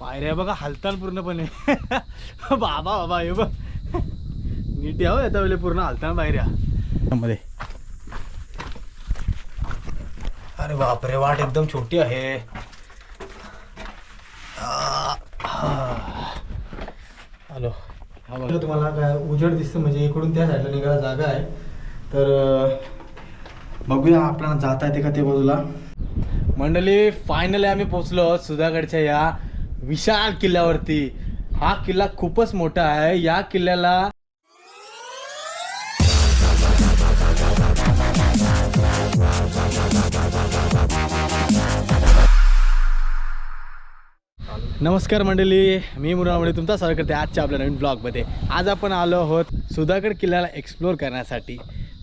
पायऱ्या बघा हालताल पूर्णपणे. बाबा बाबा हे बघ. नीट यावं येता वेळेला पूर्ण हालताल पायऱ्या. मध्ये. अरे बापरे वाट एकदम छोटी आहे. हॅलो. हा तुम्हाला काय उजेड दिसतं? म्हणजे इकडून त्या साईडला निघायला जागा आहे. तर बघूया आपल्याला जाता येते का ते बाजूला. मंडळी फायनली आम्ही पोचलो सुधागडच्या या विशाल किल्ल्यावरती. हा किल्ला खूपच मोठा आहे. या किल्ल्याला नमस्कार मंडळी. मी मुरामणी तुमचा स्वागत करते आजच्या आपल्या नवीन ब्लॉगमध्ये आज आपण आलो आहोत सुधागड किल्ल्याला एक्सप्लोअर करण्यासाठी.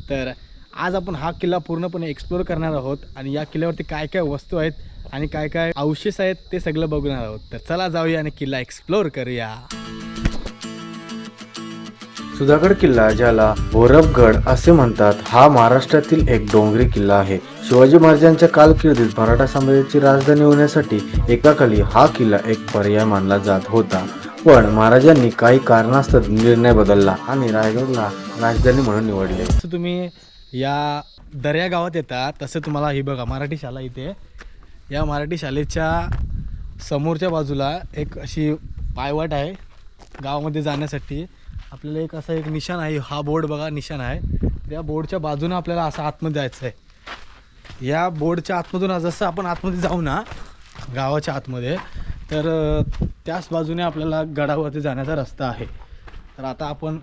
तर आज आपण हा किल्ला पूर्णपणे एक्सप्लोअर करणार आहोत. आणि या किल्ल्यावरती काय काय वस्तू आहेत आणि काय काय अवशेष आहेत ते सगळं बघणार आहोत. तर चला जाऊया आणि किल्ला एक्सप्लोअर करूया. सुधागड किल्ला ज्याला भोरबगड असे म्हणतात हा महाराष्ट्रातील एक डोंगरी किल्ला आहे. शिवाजी महाराजांच्या कालकीर्दीत मराठा साम्राज्याची राजधानी होण्यासाठी एकाखाली हा किल्ला एक पर्याय मानला जात होता. पण महाराजांनी काही कारणास्तव निर्णय बदलला आणि रायगडला राजधानी म्हणून निवडले. तुम्ही या दर्या गावात येता तसं तुम्हाला ही बघा मराठी शाळा इथे. या मराठी शाळेच्या समोरच्या बाजूला एक अशी पायवाट आहे गावामध्ये जाण्यासाठी. आपल्याला एक असा एक निशाण आहे हा बोर्ड बघा निशाण आहे. त्या बोर्डच्या बाजूनं आपल्याला असं आतमध्ये जायचं आहे या बोर्डच्या आतमधून जसं आपण आतमध्ये जाऊ ना गावाच्या आतमध्ये तर त्याच बाजूने आपल्याला गडावरती जाण्याचा रस्ता आहे. तर आता आपण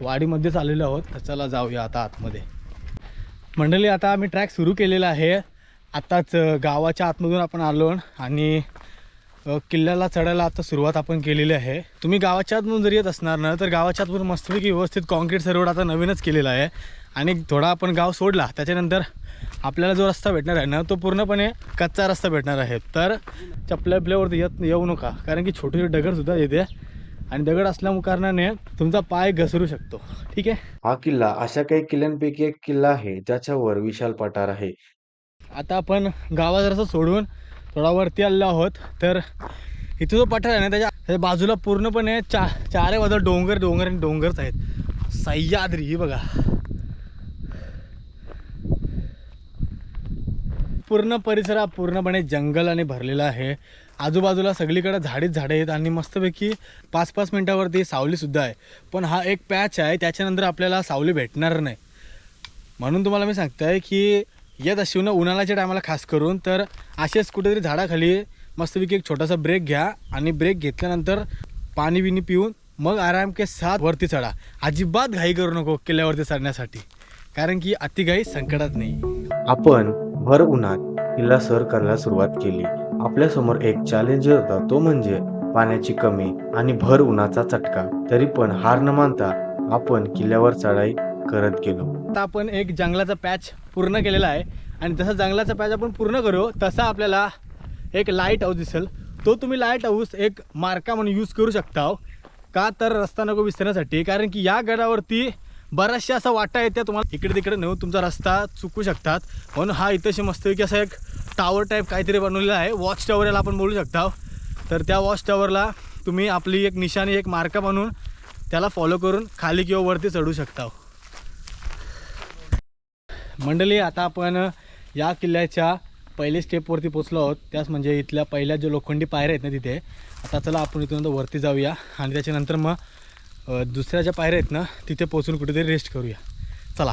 वाडीमध्येच आलेलो आहोत तर चला जाऊया आता आतमध्ये. मंडळी आता आम्ही ट्रॅक सुरू केलेला आहे. आत्ताच गावाच्या आतमधून आपण आलो आणि किल्ल्याला चढायला आता सुरुवात आपण केलेली आहे. तुम्ही गावाच्या आतमधून जर येत असणार ना तर गावाच्या आतमधून मस्तपैकी व्यवस्थित कॉन्क्रीटचा रोड आता नवीनच केलेला आहे. आणि थोडा आपण गाव सोडला त्याच्यानंतर आपल्याला जो रस्ता भेटणार आहे ना तो पूर्णपणे कच्चा रस्ता भेटणार आहे. तर चपल्या बिपल्यावरती येत येऊ नका कारण की छोटे छोटे दगडसुद्धा येते. आणि दगड असल्या कारणाने तुमचा पाय घसरू शकतो. ठीक आहे? हा किल्ला अशा काही किल्ल्यांपैकी एक किल्ला आहे ज्याच्यावर विशाल पठार आहे. आता आपण गावाजरासं सोडून थोडा वरती आलेलो आहोत. तर इथं जो पठार आहे ना त्याच्या बाजूला पूर्णपणे चा चारे बाजूला डोंगर डोंगर आणि डोंगरच आहेत. सह्याद्री ही बघा. पूर्ण परिसर हा पूर्णपणे जंगलाने भरलेला आहे. आजूबाजूला सगळीकडे झाडीच झाडे आहेत आणि मस्तपैकी पाच पाच मिनटावरती सावलीसुद्धा आहे. पण हा एक पॅच आहे त्याच्यानंतर आपल्याला सावली भेटणार नाही. म्हणून तुम्हाला मी सांगतोय की येत अशी ना उन्हाळ्याच्या टायमाला खास करून तर असेच कुठेतरी झाडाखाली मस्तपैकी एक छोटासा ब्रेक घ्या आणि ब्रेक घेतल्यानंतर पाणी बिनी पिऊन मग आराम के साथ वरती चढा. अजिबात घाई करू नको किल्ल्यावरती चढण्यासाठी. कारण की अतिघाई संकटात नाही. आपण भर उन्हात किल्ला सर करायला सुरुवात केली. आपल्यासमोर एक चॅलेंज होता तो म्हणजे पाण्याची कमी आणि भर उन्हाचा चटका. तरी पण हार न मानता आपण किल्ल्यावर चढाई करत गेलो. आता आपण एक जंगलाचा पॅच पूर्ण केलेला आहे. आणि जसा जंगलाचा पॅच आपण पूर्ण करू तसा आपल्याला एक लाइट हाऊस दिसेल. तो तुम्ही लाइट हाऊस एक मार्का म्हणून यूज करू शकता हो. का तर रस्ता नको विसरण्यासाठी कारण की या गडावरती बऱ्याचशा असा वाटा येत्या तुम्हाला इकडे तिकडे नेऊन तुमचा रस्ता चुकू शकतात. म्हणून हा इथंशी मस्तपैकी असा एक टावर टाईप काहीतरी बनवलेला आहे. वॉच टॉवर याला आपण बोलू शकता हो. तर त्या वॉच टावरला तुम्ही आपली एक निशाणी एक मार्का बनवून त्याला फॉलो करून खाली किंवा वरती चढू शकता हो. मंडळी आता आपण या किल्ल्याच्या पहिले स्टेपवरती पोचलो आहोत. त्याच म्हणजे इथल्या पहिल्या ज्या लोखंडी पायऱ्या आहेत ना तिथे आता चला आपण इथून वरती जाऊया आणि त्याच्यानंतर मग दुसऱ्या ज्या पायऱ्या आहेत ना तिथे पोचून कुठेतरी रेस्ट करूया. चला.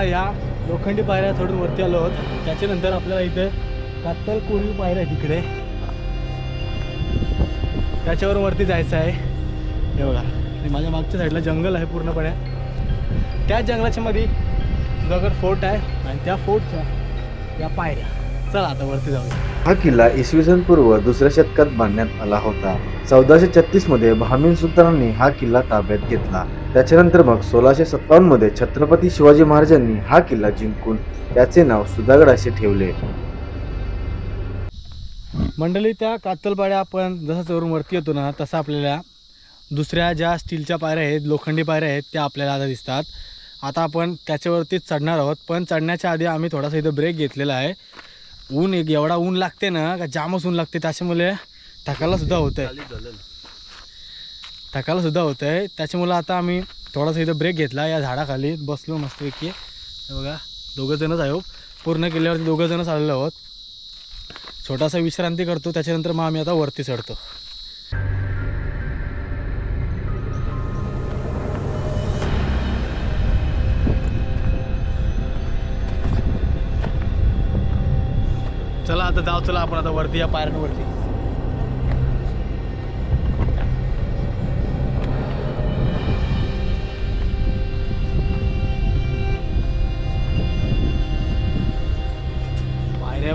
आता या लोखंडी पायऱ्या थोडून वरती आलो आहोत. त्याच्यानंतर आपल्याला इथे कातल कोळी पायऱ्या आहेत तिकडे त्याच्यावर वरती जायचं आहे. हे बघा. आणि माझ्या मागच्या साईडला जंगल आहे पूर्णपणे. त्या जंगलाच्या मध्ये दगड फोर्ट आहे. आणि त्या फोर्टच्या या पायऱ्या. चला आता वरती जाऊया. हा किल्ला इसवी सन पूर्व दुसऱ्या शतकात बांधण्यात आला होता. चौदाशे छत्तीसमध्ये सुलतानांनी हा किल्ला ताब्यात घेतला. त्याच्यानंतर मग सोळाशे सत्तावन्नमध्ये छत्रपती शिवाजी महाराजांनी हा किल्ला जिंकून त्याचे नाव सुधागड असे ठेवले. मंडळी त्या कातलपाड्या आपण जसं चोरून वरती येतो ना तसं आपल्याला दुसऱ्या ज्या स्टीलच्या पायऱ्या आहेत लोखंडी पायऱ्या आहेत त्या आपल्याला आता दिसतात. आता आपण त्याच्यावरतीच चढणार आहोत पण चढण्याच्या आधी आम्ही थोडासा इथं ब्रेक घेतलेला आहे. ऊन एक एवढा ऊन लागते ना का जामच ऊन लागते त्याच्यामुळे थकायला सुद्धा होतं आहे थकायला सुद्धा होतं आहे त्याच्यामुळं आता आम्ही थोडासा इथं ब्रेक घेतला. या झाडाखाली बसलो मस्तपैकी. हे बघा दोघंजणच आहे. पूर्ण किल्ल्यावरती दोघंजणच आलेलो आहोत. छोटासा विश्रांती करतो. त्याच्यानंतर मग आम्ही आता वरती चढतो. चला आता जाऊ चला आपण आता वरती या पायऱ्यांवरती.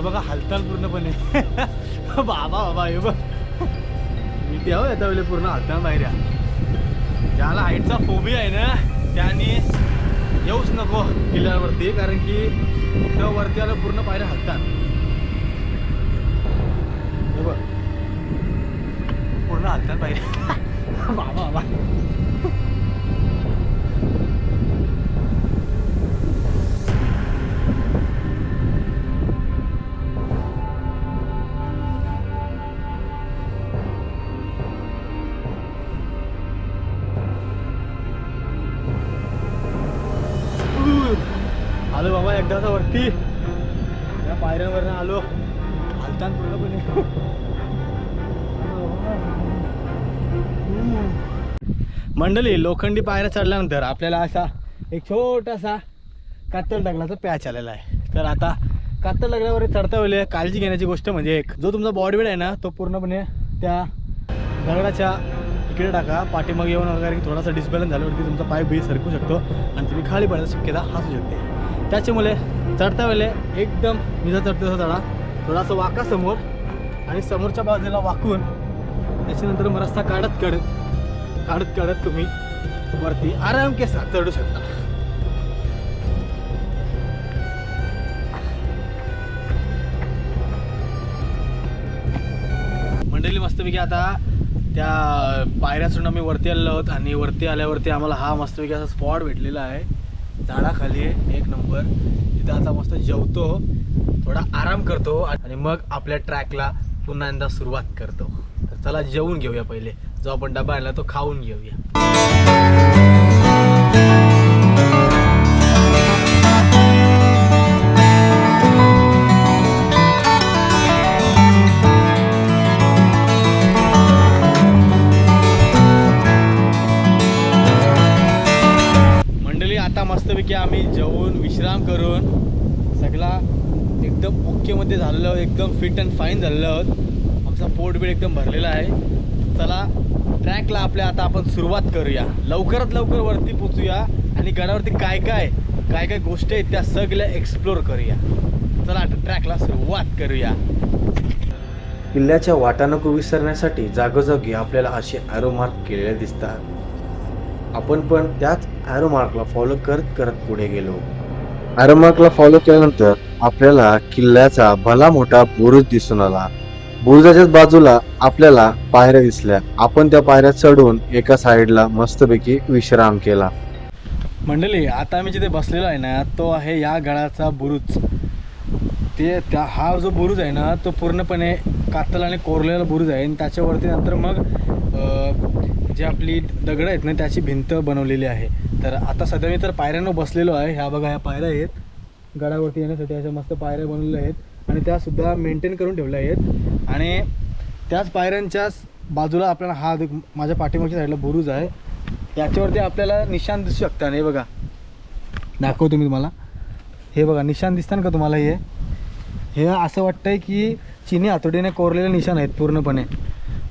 बघा हालचाल पूर्णपणे. बाबा बाबा हे बघ. मी ते हो, येता वेळेला पूर्ण हालताल पायऱ्या ज्याला हाईटचा फोबी आहे ना त्याने येऊच नको किल्ल्यावरती कारण की त्या वरती आलं पूर्ण पायऱ्या हालतात. मंडळी लोखंडी पायऱ्या चढल्यानंतर आपल्याला असा एक छोटासा कातल दगडाचा पॅच आलेला आहे. तर आता कातल दगडावर चढता वेळेला काळजी घेण्याची गोष्ट म्हणजे एक. जो तुमचा बॉडी वेळ आहे ना तो पूर्णपणे त्या दगडाच्या इकडे टाका पाठीमागे येऊन वगैरे थोडासा डिस्बॅलन्स झाल्यावरती तुमचा पाय बी सरकू शकतो आणि तुम्ही खाली पडायची शक्यता असू शकते. त्याच्यामुळे चढता वेळे एकदम मी चढतो तसा चढा थोडासा वाका समोर आणि समोरच्या बाजूला वाकून त्याच्यानंतर मग रस्ता काढत काढत काढत काढत तुम्ही वरती आराम केसा चढू शकता. मंडळी मस्तपैकी आता त्या पायऱ्या चढून आम्ही वरती आलेलो आहोत आणि वरती आल्यावरती आम्हाला हा मस्तपैकी असा स्पॉट भेटलेला आहे. झाडाखाली एक नंबर तिथं आता मस्त जेवतो थोडा आराम करतो आणि मग आपल्या ट्रॅकला पुन्हा एकदा सुरुवात करतो. तर चला जेवून घेऊया पहिले. जो आपण डबा आणला तो खाऊन घेऊया. मंडळी आता मस्तपैकी आम्ही जेवून विश्राम करून सगळा एकदम ओकेमध्ये झालेलो आहोत. एकदम फिट अँड फाईन झालेलो आहोत. आमचा पोट बीट एकदम भरलेला आहे. चला ट्रॅकला आपल्या आता आपण सुरुवात करूया. लवकरात लवकर वरती पोचूया आणि गडावरती काय काय काय काय गोष्टी आहेत त्या सगळ्या एक्सप्लोर करूया. चला आता ट्रॅकला सुरुवात करूया. किल्ल्याच्या वाटा नको विसरण्यासाठी जागोजागी आपल्याला असे ॲरो मार्क केलेले दिसतात. आपण पण त्याच ॲरो मार्कला फॉलो करत करत पुढे गेलो. ॲरो मार्कला फॉलो केल्यानंतर आपल्याला किल्ल्याचा भला मोठा बुरुज दिसून आला. बुरुजाच्याच बाजूला आपल्याला पायऱ्या दिसल्या. आपण त्या पायऱ्या चढून एका साईडला मस्तपैकी विश्राम केला. मंडळी आता आम्ही जिथे बसलेलो आहे ना तो आहे या गडाचा बुरुज. ते त्या हा जो बुरुज आहे ना तो पूर्णपणे कातल आणि कोरलेला बुरुज आहे. आणि त्याच्यावरती नंतर मग जे आपली दगडं आहेत ना त्याची भिंत बनवलेली आहे. तर आता सध्या मी तर पायऱ्यांना बसलेलो आहे. ह्या बघा ह्या पायऱ्या आहेत. गडावरती येण्यासाठी अशा मस्त पायऱ्या बनवलेल्या आहेत. आणि त्यासुद्धा मेंटेन करून ठेवल्या आहेत. आणि त्याच पायऱ्यांच्याच बाजूला आपल्याला हा माझ्या पाठीमागच्या साईडला बुरुज आहे. याच्यावरती आपल्याला निशाण दिसू शकता. हे बघा दाखवतो मी तुम्हाला. हे बघा निशाण दिसतात का तुम्हाला हे? हे असं वाटतंय की चिनी हातोडीने कोरलेले निशाण आहेत पूर्णपणे.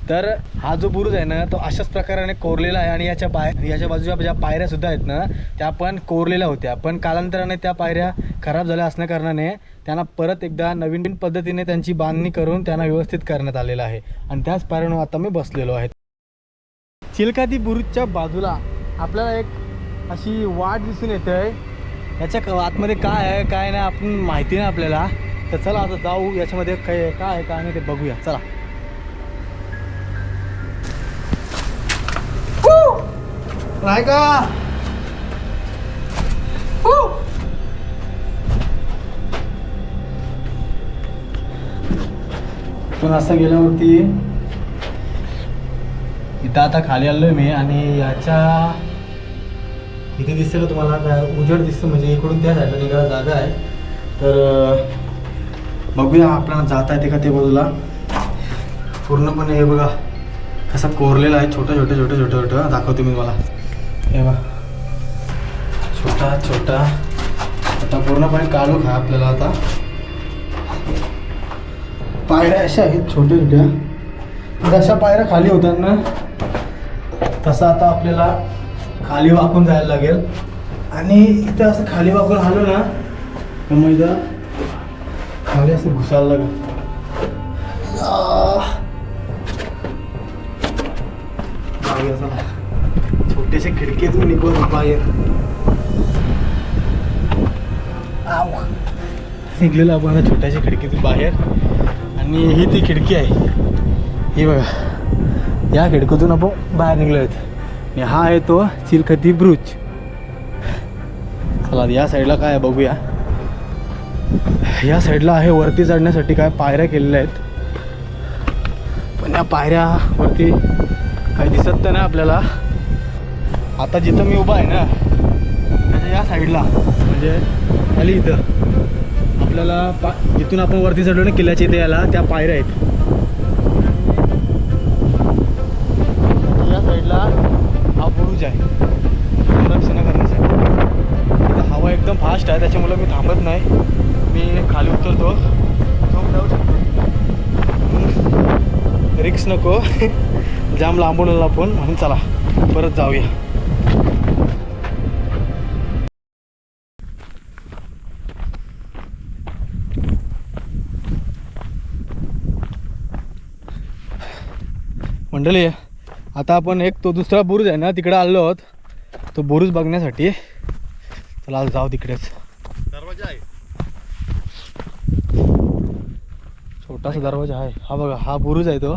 तर हा जो बुरुज आहे ना तो अशाच प्रकाराने कोरलेला आहे. आणि याच्या पाय याच्या बाजूच्या ज्या पायऱ्या सुद्धा आहेत ना त्या पण कोरलेल्या होत्या. पण कालांतराने त्या पायऱ्या खराब झाल्या असल्या कारणाने त्यांना परत एकदा नवीन पद्धतीने त्यांची बांधणी करून त्यांना व्यवस्थित करण्यात आलेलं आहे. आणि त्याच पायऱ्यावर आता मी बसलेलो आहे. चिलकादी बुरुजच्या बाजूला आपल्याला एक अशी वाट दिसून येते. आहे याच्या आतमध्ये काय आहे काय नाही आपण माहिती नाही आपल्याला. तर चला आता जाऊ याच्यामध्ये काय काय आहे काय नाही ते बघूया. चला. राय का पण असं गेल्यावरती? इथं आता खाली आलोय मी आणि याच्या इथे दिसेल का तुम्हाला. काय उजेड दिसतं म्हणजे इकडून त्या साईडला निघायला जागा आहे. तर बघूया आपल्याला जाता येते का ते बाजूला. पूर्णपणे हे बघा कसं कोरलेला आहे. छोटं छोटं छोटं छोटं छोटं. दाखवतो मी मला हे बघा. छोटा छोटा. आता पूर्णपणे काळोख आहे आपल्याला आता. पायऱ्या अशा आहेत छोट्या छोट्या. जशा पायऱ्या खाली होतात ना तसं आता आपल्याला खाली वाकून जायला लागेल. आणि इथं असं खाली वाकून आलो ना तर मग इथं खाली असं घुसायला लागेल. आह. छोट्याशा खिडकीतून निघून बाहेर. आव. आपण छोट्याशा खिडकीतून बाहेर. आणि ही ती खिडकी आहे. ही बघा. या खिडकीतून आपण बाहेर निघलो आहेत आणि हा आहे तो चिलखती ब्रुज. चला या साईडला काय बघूया. या साईडला आहे वरती चढण्यासाठी काय पायऱ्या केलेल्या आहेत. पण या पायऱ्यावरती काही दिसत तर नाही आपल्याला. आता जिथं मी उभा आहे ना त्याच्या या साईडला म्हणजे खाली इथं. आपल्याला पा जिथून आपण वरती चढलो ना किल्ल्याच्या इथे याला त्या पायऱ्या आहेत. या साईडला हा बुरुज आहे. संरक्षण करण्यासाठी. इथं हवा एकदम फास्ट आहे त्याच्यामुळे मी थांबत नाही. मी खाली उतरतो. झोप जाऊ शकतो. रिक्स नको. जाम लांबून आलो आपण म्हणून चला परत जाऊया. मंडळी आता आपण एक तो दुसरा बुरुज आहे ना तिकडे आलो आहोत. तो बुरुज बघण्यासाठी. चला आज जाऊ तिकडेच. दरवाजा आहे. छोटासा दरवाजा आहे. हा बघा हा बुरुज आहे तो.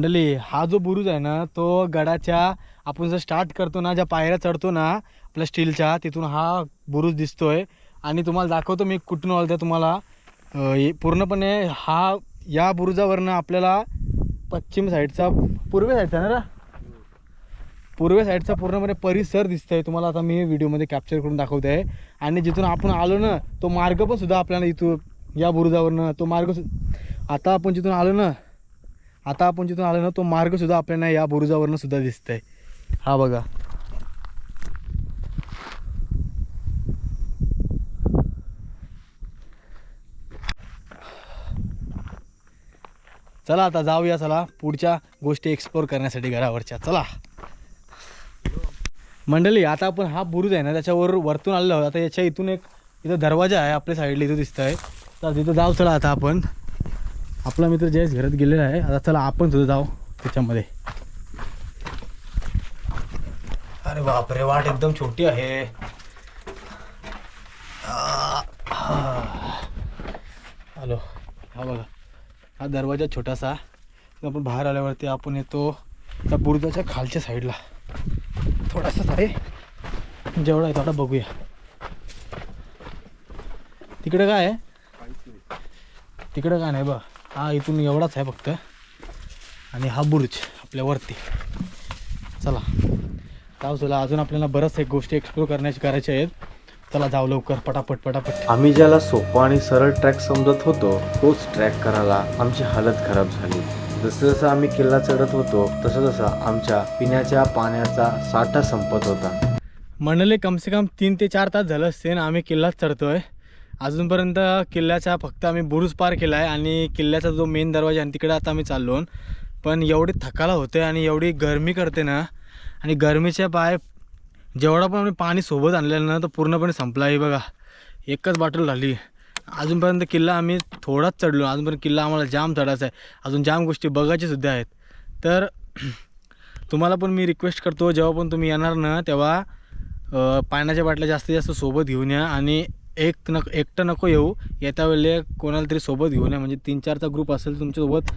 मंडळी हा जो बुरुज आहे ना तो गडाच्या आपण जर स्टार्ट करतो ना ज्या पायऱ्या चढतो ना आपल्या स्टीलच्या तिथून हा बुरुज दिसतोय. आणि तुम्हाला दाखवतो मी कुठून आलो तुम्हाला. पूर्णपणे हा या बुरुजावरनं आपल्याला पश्चिम साईडचा पूर्वे साईडचा ना रा? पूर्वे साईडचा पूर्णपणे परिसर दिसतोय. तुम्हाला आता मी व्हिडिओमध्ये कॅप्चर करून दाखवत आहे आणि जिथून आपण आलो ना तो मार्ग पण सुद्धा आपल्याला इथून या बुरुजावरनं तो मार्ग आता आपण जिथून आलो ना आता आपण जिथून आलो ना तो मार्ग सुद्धा आपल्याला या बुरुजावरनं सुद्धा दिसतंय. हा बघा. चला आता जाऊया चला पुढच्या गोष्टी एक्सप्लोर करण्यासाठी घरावरच्या. चला. मंडळी आता आपण हा बुरुज आहे ना त्याच्यावर वरतून आलेलो आहोत. आता याच्या इथून एक इथं दरवाजा आहे आपल्या साईडला इथं दिसत आहे तर तिथं जाऊ चला आता आपण. आपला मित्र जयेश घरात गेलेला आहे. आता चला आपण सुद्धा जाऊ त्याच्यामध्ये. अरे बापरे वाट एकदम छोटी आहे. आ, हा. हा बघा. हा दरवाजा छोटासा. आपण बाहेर आल्यावरती आपण येतो त्या बुरुजाच्या खालच्या साईडला. थोडासाच आहे जेवढा आहे तेवढा बघूया. तिकडे काय आहे? तिकडे काय नाही बघ. हा इथून एवढाच आहे फक्त. आणि हा बुरुज आपल्या वरती. चला. जाऊ चला अजून आपल्याला बऱ्याच एक गोष्टी एक्सप्लोर करण्याची करायच्या आहेत. चला जाऊ लवकर पटापट पटापट. आम्ही ज्याला सोपा आणि सरळ ट्रॅक समजत होतो तोच ट्रॅक करायला आमची हालत खराब झाली. जसं जसं आम्ही किल्ला चढत होतो तसं तसं आमच्या पिण्याच्या पाण्याचा साठा संपत होता. म्हणले कम से कम तीन ते चार तास झालं असते ना आम्ही किल्लाच चढतोय. अजूनपर्यंत किल्ल्याचा फक्त आम्ही बुरुज पार केला आहे आणि किल्ल्याचा जो मेन दरवाजा आहे तिकडे आता आम्ही चाललो पण एवढी थकाला होते आणि एवढी गरमी करते ना आणि गरमीच्या पाय जेवढा पण आम्ही पाणी सोबत आणलेलं ना तो पूर्णपणे संपला आहे बघा. एकच बाटल झाली अजूनपर्यंत किल्ला आम्ही थोडाच चढलो. अजूनपर्यंत किल्ला आम्हाला जाम चढायचा आहे. अजून जाम गोष्टी बघायच्या सुद्धा आहेत. तर तुम्हाला पण मी रिक्वेस्ट करतो जेव्हा पण तुम्ही येणार ना तेव्हा पाण्याच्या बाटल्या जास्तीत जास्त सोबत घेऊन या आणि एक नक एकटं नको येऊ. येत्या वेळेला कोणाला तरी सोबत घेऊन या. म्हणजे तीन चारचा ग्रुप असेल तुमच्यासोबत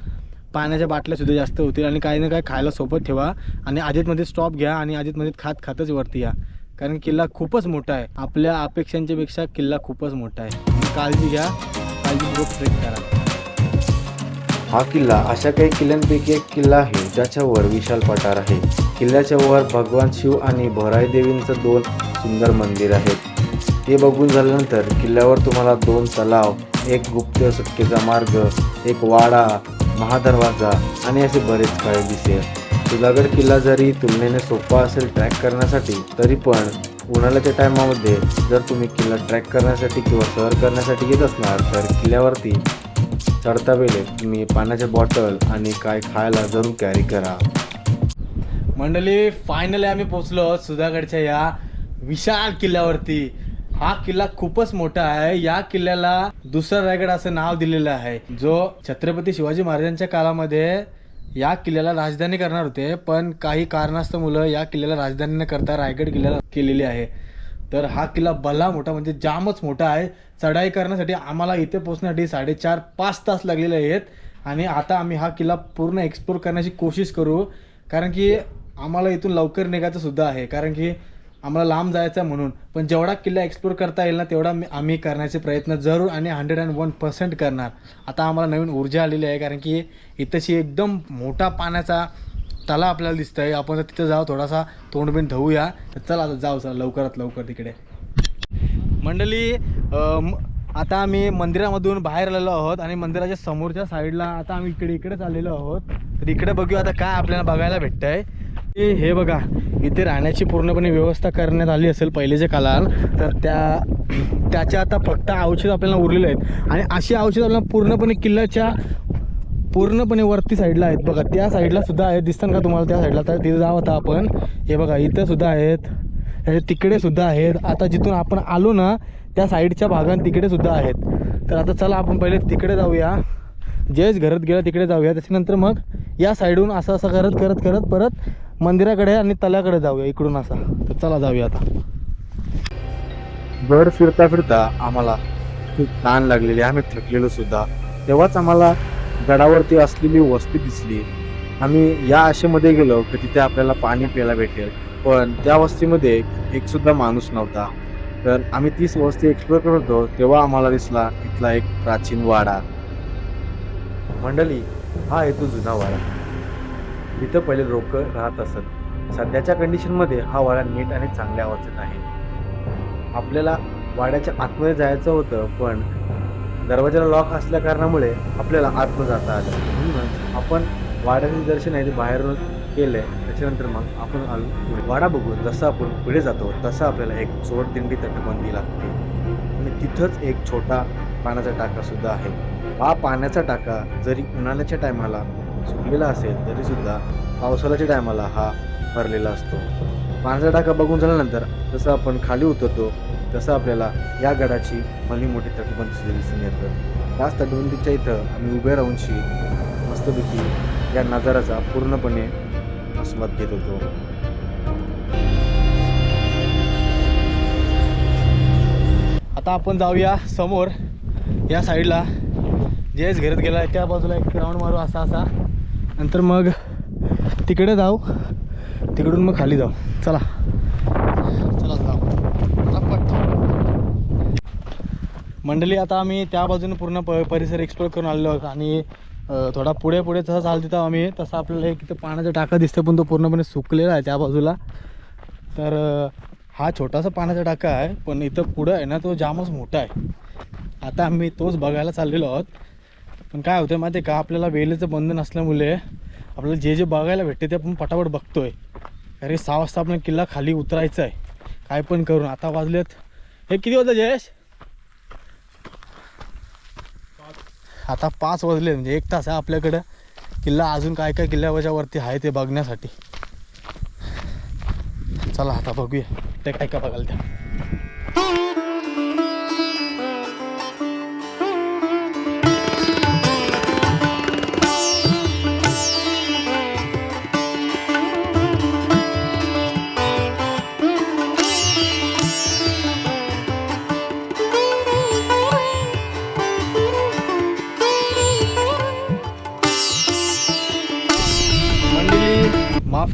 पाण्याच्या बाटल्यासुद्धा जास्त होतील. आणि काही ना काही खायला सोबत ठेवा. आणि आधीतमध्ये स्टॉप घ्या आणि आधीतमध्ये खात खातच वरती या. कारण किल्ला खूपच मोठा आहे. आपल्या अपेक्षांच्यापेक्षा किल्ला खूपच मोठा आहे. काळजी घ्या. काळजीपूर्वक ट्रेक करा. हा किल्ला अशा काही किल्ल्यांपैकी एक किल्ला आहे ज्याच्यावर विशाल पठार आहे. किल्ल्याच्या वर भगवान शिव आणि भराई देवींचं दोन सुंदर मंदिर आहेत. ते बघून झाल्यानंतर किल्ल्यावर तुम्हाला दोन तलाव एक गुप्त सुटकेचा मार्ग एक वाडा महादरवाजा आणि असे बरेच काही दिसेल. सुधागड किल्ला जरी तुलनेने सोपा असेल ट्रॅक करण्यासाठी तरी पण उन्हाळ्याच्या टायमामध्ये जर तुम्ही किल्ला ट्रॅक करण्यासाठी किंवा सर करण्यासाठी येत असणार तर किल्ल्यावरती चढता वेळेस तुम्ही पाण्याच्या बॉटल आणि काय खायला जरूर कॅरी करा. मंडळी फायनली आम्ही पोहोचलो सुधागडच्या या विशाल किल्ल्यावरती. हा किल्ला खूपच मोठा आहे. या किल्ल्याला दुसरा रायगड असं नाव दिलेलं आहे. जो छत्रपती शिवाजी महाराजांच्या काळामध्ये या किल्ल्याला राजधानी करणार होते. पण काही कारणास्तव मुलं या किल्ल्याला राजधानी न करता रायगड किल्ल्याला केलेली आहे. तर हा किल्ला भला मोठा म्हणजे जामच मोठा आहे. चढाई करण्यासाठी आम्हाला इथे पोहोचण्यासाठी साडेचार पाच तास लागलेले आहेत. आणि आता आम्ही हा किल्ला पूर्ण एक्सप्लोर करण्याची कोशिश करू. कारण की आम्हाला इथून लवकर निघायचं सुद्धा आहे. कारण की आम्हाला लांब जायचं आहे म्हणून. पण जेवढा किल्ला एक्सप्लोर करता येईल ना तेवढा मी- आम्ही करण्याचे प्रयत्न जरूर आणि हंड्रेड अँड वन पर्सेंट करणार. आता आम्हाला नवीन ऊर्जा आलेली आहे कारण की इथंशी एकदम मोठा पाण्याचा तला आपल्याला दिसत आहे आपण जर तिथं जाऊ थोडासा तोंडबिंड धवूया तर चला आता जाऊ चला लवकरात लवकर तिकडे. मंडळी आता आम्ही मंदिरामधून बाहेर आलेलो आहोत आणि मंदिराच्या समोरच्या साईडला आता आम्ही इकडे इकडेच आलेलो आहोत. तर इकडे बघूया आता काय आपल्याला बघायला भेटतं आहे हे बघा इथे राहण्याची पूर्णपणे व्यवस्था करण्यात आली असेल पहिलेच्या काळात तर त्या त्याच्या आता फक्त औषध आपल्याला उरलेले आहेत. आणि अशी औषध आपल्याला पूर्णपणे किल्ल्याच्या पूर्णपणे वरती साईडला आहेत. बघा त्या साईडला सुद्धा आहेत. दिसतात का तुम्हाला त्या साईडला? तर तिथे जावं आता आपण. हे बघा इथं सुद्धा आहेत. तिकडे सुद्धा आहेत. आता जिथून आपण आलो ना त्या साईडच्या भागात तिकडे सुद्धा आहेत. तर आता चला आपण पहिले तिकडे जाऊया. जेच घरात गेला तिकडे जाऊया. त्याच्यानंतर मग या साईडहून असं असं करत करत करत परत मंदिराकडे आणि तल्याकडे जाऊया इकडून असा. तर चला जाऊया आता. भर फिरता फिरता आम्हाला खूप ताण लागलेली आम्ही थकलेलो सुद्धा. तेव्हाच आम्हाला गडावरती असलेली वस्ती दिसली. आम्ही या आशेमध्ये गेलो की तिथे आपल्याला पाणी प्यायला भेटेल. पण त्या वस्तीमध्ये एक सुद्धा माणूस नव्हता. तर आम्ही तीच वस्ती एक्सप्लोर करत होतो. तेव्हा आम्हाला दिसला इथला एक प्राचीन वाडा. मंडळी हा येतो तो जुना वाडा. इथं पहिले लोक राहत असत. सध्याच्या कंडिशनमध्ये हा वाडा नीट आणि चांगल्या अवस्थेत आहे. आपल्याला वाड्याच्या आतमध्ये जायचं होतं पण दरवाजाला लॉक असल्या कारणामुळे आपल्याला आतमध्ये जाता आलं. म्हणून आपण वाड्याचे दर्शन आहे ते बाहेरून आहे त्याच्यानंतर मग आपण आलो पुढे. वाडा बघून जसं आपण पुढे जातो तसं आपल्याला एक चोरदिंडी तटबंदी लागते. आणि तिथंच एक छोटा पाण्याचा टाका सुद्धा आहे. हा पाण्याचा टाका जरी उन्हाळ्याच्या टायमाला सुकलेला असेल तरीसुद्धा पावसाळ्याच्या टायमाला हा भरलेला असतो. पाण्याचा टाका बघून झाल्यानंतर जसं आपण खाली उतरतो तसं आपल्याला या गडाची भली मोठी तटबंदी दिसून येतं. त्याच तटबंदीच्या इथं आम्ही उभे राहूनशी मस्तपैकी या नजाराचा पूर्णपणे आस्वाद घेत होतो. आता आपण जाऊया समोर या साईडला. जेस घरात गेला त्या बाजूला एक ग्राउंड मारू असा असा नंतर मग तिकडे जाऊ तिकडून मग खाली जाऊ. चला. चला जाऊ. मंडळी आता आम्ही त्या बाजूने पूर्ण प परिसर एक्सप्लोर करून आलेलो आहोत आणि थोडा पुढे पुढे जसं चालत तिथं आम्ही तसं आपल्याला एक इथं पाण्याचा टाका दिसतो पण तो पूर्णपणे सुकलेला आहे त्या बाजूला. तर हा छोटासा पाण्याचा टाका आहे पण इथं पुढं आहे ना तो जामच मोठा आहे. आता आम्ही तोच बघायला चाललेलो आहोत. पण काय होतं माहिती आहे का? आपल्याला वेळेचं बंधन असल्यामुळे आपल्याला जे जे बघायला भेटते ते आपण पटापट बघतोय. कारण की सहा वाजता आपण किल्ला खाली उतरायचा आहे काय पण करून. आता वाजलेत. हे किती वाजले जयेश? आता पाच वाजले म्हणजे एक तास आहे आपल्याकडं. किल्ला अजून काय काय किल्ल्यावरच्या वरती आहे ते बघण्यासाठी. चला आता बघूया. ते काय काय बघाल त्या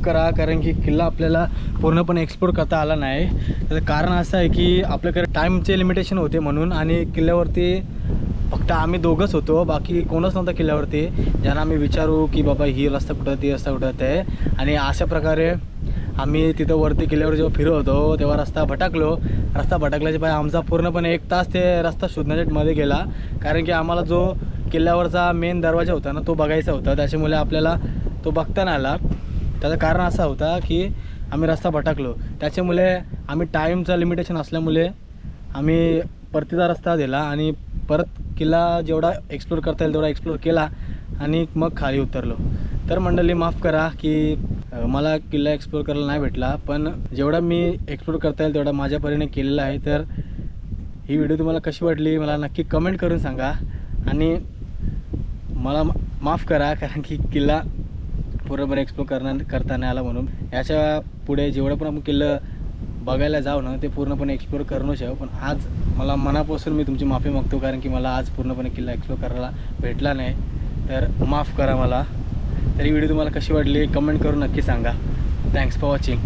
करा कारण की किल्ला आपल्याला पूर्णपणे एक्सप्लोर करता आला नाही. त्याचं कारण असं आहे की आपल्याकडे टाईमचे लिमिटेशन होते म्हणून आणि किल्ल्यावरती फक्त आम्ही दोघंच होतो बाकी कोणच नव्हतं किल्ल्यावरती. ज्यांना आम्ही विचारू की बाबा ही रस्ता कुठं ती रस्ता कुठं आहे. आणि अशा प्रकारे आम्ही तिथं वरती किल्ल्यावर जेव्हा फिरत होतो तेव्हा रस्ता भटकलो. रस्ता भटकल्याच्या पाय आमचा पूर्णपणे एक तास ते रस्ता शोधण्याच्या मध्ये गेला. कारण की आम्हाला जो किल्ल्यावरचा मेन दरवाजा होता ना तो बघायचा होता. त्याच्यामुळे आपल्याला तो बघता नाही आला. त्याचं कारण असं होता की आम्ही रस्ता भटकलो. त्याच्यामुळे आम्ही टाईमचं लिमिटेशन असल्यामुळे आम्ही परतीचा रस्ता दिला आणि परत किल्ला जेवढा एक्सप्लोर करता येईल तेवढा एक्सप्लोर केला आणि मग खाली उतरलो. तर मंडळी माफ करा की मला किल्ला एक्सप्लोर करायला नाही भेटला पण जेवढा मी एक्सप्लोर करता येईल तेवढा माझ्या परीने केलेला आहे. तर ही व्हिडिओ तुम्हाला कशी वाटली मला नक्की कमेंट करून सांगा. आणि मला माफ करा कारण की किल्ला पूर्णपणे एक्सप्लोर करणार करता नाही आला म्हणून. याच्यापुढे जेवढं पण आपण किल्लं बघायला जाऊ ना ते पूर्णपणे एक्सप्लोर करणं शव पण आज मला मनापासून मी तुमची माफी मागतो कारण की मला आज पूर्णपणे किल्ला एक्सप्लोर करायला भेटला नाही. तर माफ करा मला. तर ही व्हिडिओ तुम्हाला कशी वाटली कमेंट करून नक्की सांगा. Thanks for watching